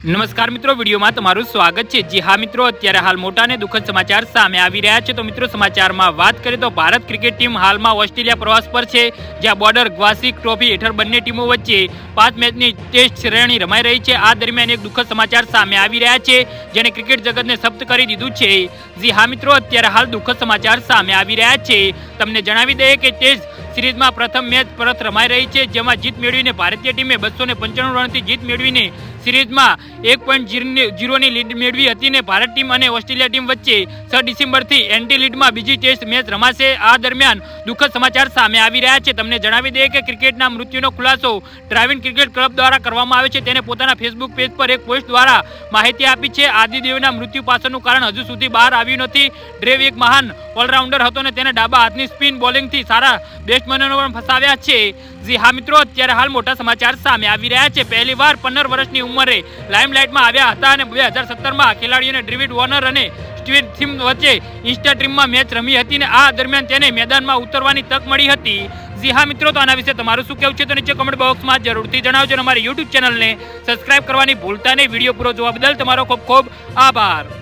નમસ્કાર મિત્રો, વિડીયોમાં તમારું સ્વાગત છે. જી હા મિત્રો, અત્યારે હાલ મોટા અને દુઃખદ સમાચાર સામે આવી રહ્યા છે. તો મિત્રો, સમાચારમાં વાત કરીએ તો ભારત ક્રિકેટ ટીમ હાલમાં ઓસ્ટ્રેલિયા પ્રવાસ પર છે, જ્યાં બોર્ડર ગ્વાસિક ટ્રોફી હેઠળ બંને ટીમો વચ્ચે પાંચ મેચની ટેસ્ટ શ્રેણી રમાઈ રહી છે. આ દરમિયાન એક દુઃખદ સમાચાર સામે આવી રહ્યા છે જેને ક્રિકેટ જગતને સપ્ત કરી દીધું છે. જી હા મિત્રો, અત્યારે હાલ દુઃખદ સમાચાર સામે આવી રહ્યા છે. તમને જણાવી દઈએ કે ટેસ્ટ સિરીઝમાં પ્રથમ મેચ પરત રમાઈ રહી છે, જેમાં જીત મેળવીને ભારતીય ટીમે બસો રનથી જીત મેળવીને સિરીઝમાં એક પોઈન્ટ જીરોની લીડ મેળવી હતી ને ભારત ટીમ અને ઓસ્ટ્રેલિયા ટીમ વચ્ચે છ ડિસેમ્બરથી એન્ટી લીડમાં બીજી ટેસ્ટ મેચ રમાશે. આ દરમિયાન દુઃખદ સમાચાર સામે આવી રહ્યા છે. તમને જણાવી દઈએ કે ક્રિકેટના મૃત્યુનો ખુલાસો ડ્રાઇવિંગ ક્રિકેટ ક્લબ દ્વારા કરવામાં આવે છે. તેને પોતાના ફેસબુક પેજ પર એક પોસ્ટ દ્વારા માહિતી આપી છે. આદિદેવના મૃત્યુ પાછળનું કારણ હજુ સુધી બહાર આવ્યું નથી. ડ્રેવ એક મહાન ઓલરાઉન્ડર હતો ને તેને ડાબા હાથની સ્પિન બોલિંગથી સારા બેટ્સમેનોને પણ ફસાવ્યા છે. જી હા મિત્રો, અત્યારે હાલ મોટા સમાચાર સામે આવી રહ્યા છે. પહેલી વાર પંદર વર્ષની ઉંમરે લાઇમલાઇટમાં આવ્યા હતા અને બે હજાર સત્તરમાં ખેલાડીઓને ડ્રિવિડ વોર્નર અને સ્ટીવ થીમ વચ્ચે ઇન્સ્ટા ટીમમાં મેચ રમી હતી અને આ દરમિયાન તેને મેદાનમાં ઉતરવાની તક મળી હતી. જી હા મિત્રો, તો આના વિશે તમારું શું કહેવું છે તો નીચે કમેન્ટ બોક્સમાં જરૂરથી જણાવજો અને અમારી યુટ્યુબ ચેનલને સબસ્ક્રાઇબ કરવાની ભૂલતા નહીં. વીડિયો પૂરો જોવા બદલ તમારો ખૂબ ખૂબ આભાર.